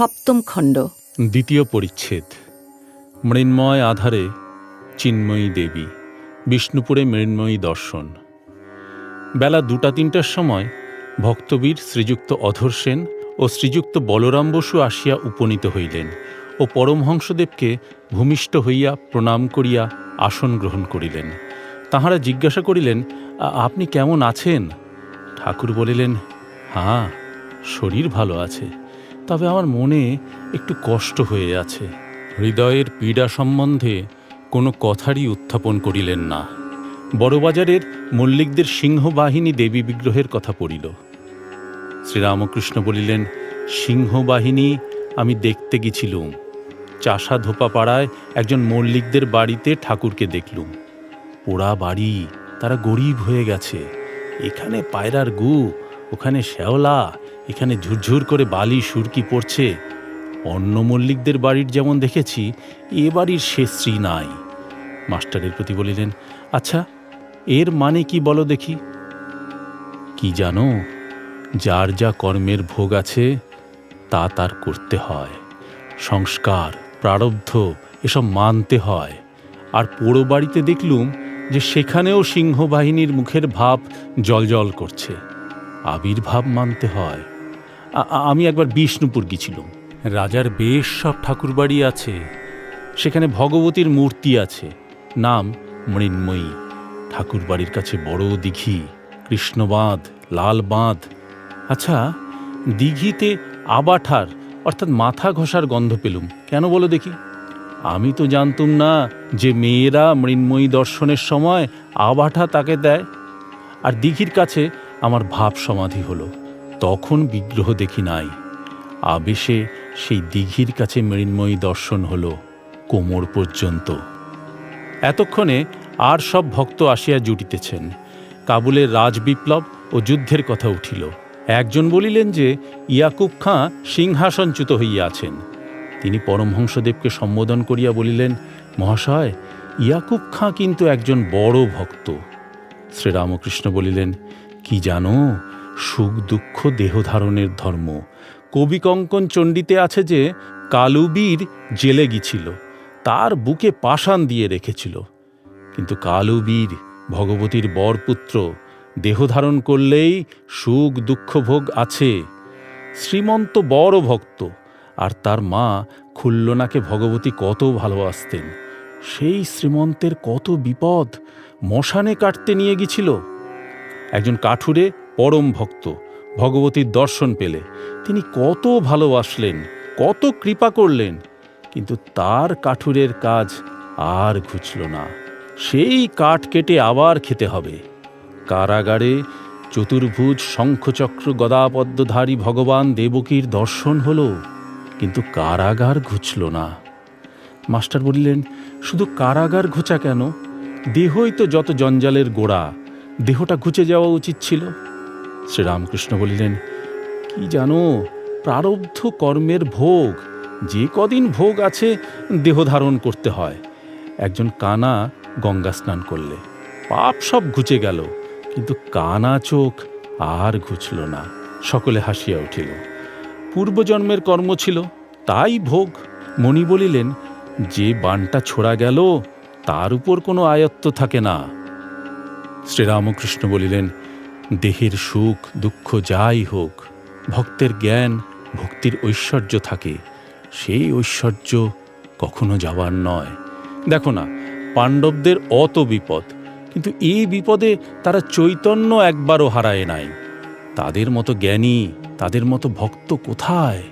সপ্তম খণ্ড। দ্বিতীয় পরিচ্ছেদ। মৃন্ময় আধারে চিন্ময়ী দেবী, বিষ্ণুপুরে মৃন্ময়ী দর্শন। বেলা দুটা তিনটার সময় ভক্তবীর শ্রীযুক্ত অধর সেন ও শ্রীযুক্ত বলরাম বসু আসিয়া উপনীত হইলেন ও পরমহংসদেবকে ভূমিষ্ঠ হইয়া প্রণাম করিয়া আসন গ্রহণ করিলেন। তাহারা জিজ্ঞাসা করিলেন আপনি কেমন আছেন? ঠাকুর বলিলেন হ্যাঁ শরীর ভালো আছে। তবে আমার মনে একটু কষ্ট হয়ে আছে। হৃদয়ের পীড়া সম্বন্ধে কোনো কথারই উত্থাপন করিলেন না। বড়বাজারের মল্লিকদের সিংহবাহিনী দেবী বিগ্রহের কথা পড়িল। শ্রীরামকৃষ্ণ বলিলেন, সিংহবাহিনী, আমি দেখতে গেছিলুম। চাষা ধোপা পাড়ায় একজন মল্লিকদের বাড়িতে ঠাকুরকে দেখলুম। পোড়া বাড়ি, তারা গরিব হয়ে গেছে। এখানে পায়রার গু, ওখানে শ্যাওলা এখানে ঝুরঝুর করে বালি, সুরকি পড়ছে। অন্য মল্লিকদের বাড়ির যেমন দেখেছি, এ বাড়ির সে শ্রী নাই। মাস্টারের প্রতি বলিলেন আচ্ছা এর মানে কি বলো দেখি? কি জানো, যার যা কর্মের ভোগ আছে, তা তার করতে হয়। সংস্কার, প্রারব্ধ, এসব মানতে হয়। আর পোড়ো বাড়িতে দেখলুম যে সেখানেও সিংহবাহিনীর মুখের ভাব জলজল করছে। আবির্ভাব মানতে হয়। আমি একবার বিষ্ণুপুর গেছিলাম রাজার বেশ সব ঠাকুরবাড়ি আছে। সেখানে ভগবতীর মূর্তি আছে। নাম মৃন্ময়ী। ঠাকুরবাড়ির কাছে বড় দিঘি কৃষ্ণবাঁধ লাল বাঁধ আচ্ছা দিঘিতে আবাঠার অর্থাৎ মাথা ঘষার গন্ধ পেলুম। কেন বলো দেখি? আমি তো জানতুম না যে মেয়েরা মৃন্ময়ী দর্শনের সময় আবাঠা তাকে দেয়। আর দিঘির কাছে আমার ভাব সমাধি হলো। তখন বিগ্রহ দেখি নাই। আবেশে সেই দিঘির কাছে মৃন্ময়ী দর্শন হলো কোমর পর্যন্ত। এতক্ষণে আর সব ভক্ত আসিয়া জুটিতেছেন। কাবুলের রাজবিপ্লব ও যুদ্ধের কথা উঠিল। একজন বলিলেন যে, ইয়াকুব খাঁ সিংহাসনচ্যুত হইয়া আছেন। তিনি পরমহংসদেবকে সম্বোধন করিয়া বলিলেন, মহাশয়, ইয়াকুব খাঁ কিন্তু একজন বড় ভক্ত। শ্রীরামকৃষ্ণ বলিলেন, কি জানো সুখ দুঃখ দেহধারণের ধর্ম। কবি কঙ্কন চণ্ডীতে আছে যে, কালুবীর জেলে গিছিল তার বুকে পাষাণ দিয়ে রেখেছিল। কিন্তু কালুবীর ভগবতীর বরপুত্র দেহধারণ করলেই সুখ দুঃখ ভোগ আছে। শ্রীমন্ত বড় ভক্ত, আর তার মা খুল্লনাকে ভগবতী কত ভালোবাসতেন। সেই শ্রীমন্তের কত বিপদ মশানে কাটতে নিয়ে গিয়েছিল। একজন কাঠুরে পরম ভক্ত, ভগবতীর দর্শন পেলে। তিনি কত ভালোবাসলেন, কত কৃপা করলেন, কিন্তু তার কাঠুরের কাজ আর ঘুচল না। সেই কাঠ কেটে আবার খেতে হবে। কারাগারে চতুর্ভুজ, শঙ্খচক্র, গদাপদ্মধারী ভগবান দেবকীর দর্শন হলো, কিন্তু কারাগার ঘুচল না। মাস্টার বললেন, শুধু কারাগার ঘোচা কেন? দেহই তো যত জঞ্জালের গোড়া, দেহটা ঘুচে যাওয়া উচিত ছিল। শ্রীরামকৃষ্ণ বলিলেন, কি জানো, প্রারব্ধ কর্মের ভোগ, যে কদিন ভোগ আছে, দেহ ধারণ করতে হয়। একজন কানা গঙ্গা স্নান করলে। পাপ সব ঘুচে গেল, কিন্তু কানা চোখ আর ঘুচল না। সকলে হাসিয়া উঠিল। পূর্বজন্মের কর্ম ছিল, তাই ভোগ। মণি বলিলেন, যে বানটা ছোড়া গেল, তার উপর কোনো আয়ত্ত থাকে না। শ্রীরামকৃষ্ণ বলিলেন দেহের সুখ, দুঃখ যাই হোক, ভক্তের জ্ঞান, ভক্তির ঐশ্বর্য থাকে। সেই ঐশ্বর্য কখনো যাওয়ার নয়। দেখো না, পাণ্ডবদের অত বিপদ, কিন্তু এই বিপদে তারা চৈতন্য একবারও হারায় নাই। তাদের মতো জ্ঞানী, তাদের মতো ভক্ত কোথায়?